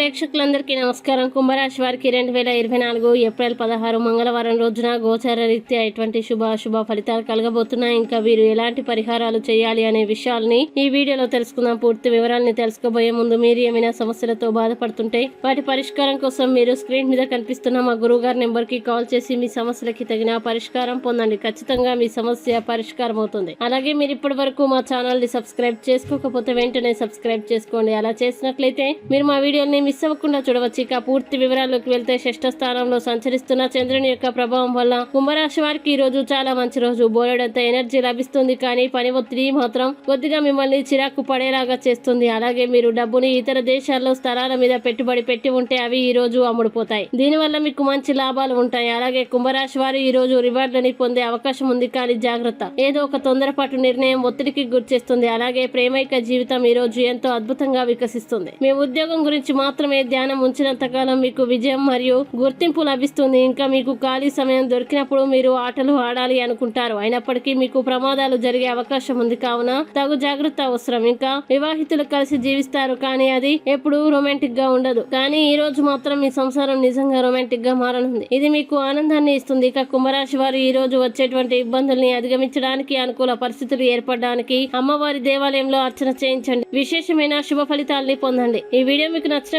ప్రేక్షకులందరికీ నమస్కారం. కుంభరాశి వారికి రెండు వేల ఇరవై నాలుగు ఏప్రిల్ పదహారు మంగళవారం రోజున గోచార రీత్యా ఎటువంటి శుభ అశుభ ఫలితాలు కలగబోతున్నాయి. ఇంకా వీరు ఎలాంటి పరిహారాలు చేయాలి అనే విషయాల్ని ఈ వీడియోలో తెలుసుకుందాం. పూర్తి వివరాలని తెలుసుకోబోయే ముందు మీరు ఏమైనా సమస్యలతో బాధపడుతుంటే వాటి పరిష్కారం కోసం మీరు స్క్రీన్ మీద కనిపిస్తున్న మా గురువు గారి నెంబర్కి కాల్ చేసి మీ సమస్యలకి తగిన పరిష్కారం పొందండి. ఖచ్చితంగా మీ సమస్య పరిష్కారం అవుతుంది. అలాగే మీరు ఇప్పటి వరకు మా ఛానల్ని సబ్స్క్రైబ్ చేసుకోకపోతే వెంటనే సబ్స్క్రైబ్ చేసుకోండి. అలా చేసినట్లయితే మీరు మా వీడియోని మిస్ అవ్వకుండా చూడవచ్చు. ఇక పూర్తి వివరాల్లోకి వెళ్తే షష్ఠ స్థానంలో సంచరిస్తున్న చంద్రుని యొక్క ప్రభావం వల్ల కుంభరాశి వారికి ఈ రోజు చాలా మంచి రోజు. బోలెడంత ఎనర్జీ లభిస్తుంది కానీ పని ఒత్తిడి మాత్రం కొద్దిగా మిమ్మల్ని చిరాకు పడేలాగా చేస్తుంది. అలాగే మీరు డబ్బుని ఇతర దేశాల్లో స్థలాల మీద పెట్టుబడి పెట్టి ఉంటే అవి ఈ రోజు అమ్ముడుపోతాయి. దీనివల్ల మీకు మంచి లాభాలు ఉంటాయి. అలాగే కుంభరాశి వారు ఈ రోజు రివార్డులని పొందే అవకాశం ఉంది కానీ జాగ్రత్త. ఏదో ఒక తొందరపాటు నిర్ణయం ఒత్తిడికి గురిచేస్తుంది. అలాగే ప్రేమైక జీవితం ఈ రోజు ఎంతో అద్భుతంగా వికసిస్తుంది. మీ ఉద్యోగం గురించి మాత్రం మాత్రమే ధ్యానం ఉంచినంత కాలం మీకు విజయం మరియు గుర్తింపు లభిస్తుంది. ఇంకా మీకు ఖాళీ సమయం దొరికినప్పుడు మీరు ఆటలు ఆడాలి అనుకుంటారు. అయినప్పటికీ మీకు ప్రమాదాలు జరిగే అవకాశం ఉంది కావున తగు జాగ్రత్త అవసరం. ఇంకా వివాహితులు కలిసి జీవిస్తారు కానీ అది ఎప్పుడు రొమాంటిక్గా ఉండదు. కానీ ఈ రోజు మాత్రం మీ సంసారం నిజంగా రొమాంటిక్గా మారనుంది. ఇది మీకు ఆనందాన్ని ఇస్తుంది. ఇక కుంభరాశి వారు ఈ రోజు వచ్చేటువంటి ఇబ్బందుల్ని అధిగమించడానికి అనుకూల పరిస్థితులు ఏర్పడడానికి అమ్మవారి దేవాలయంలో అర్చన చేయించండి. విశేషమైన శుభ ఫలితాల్ని పొందండి. ఈ వీడియో మీకు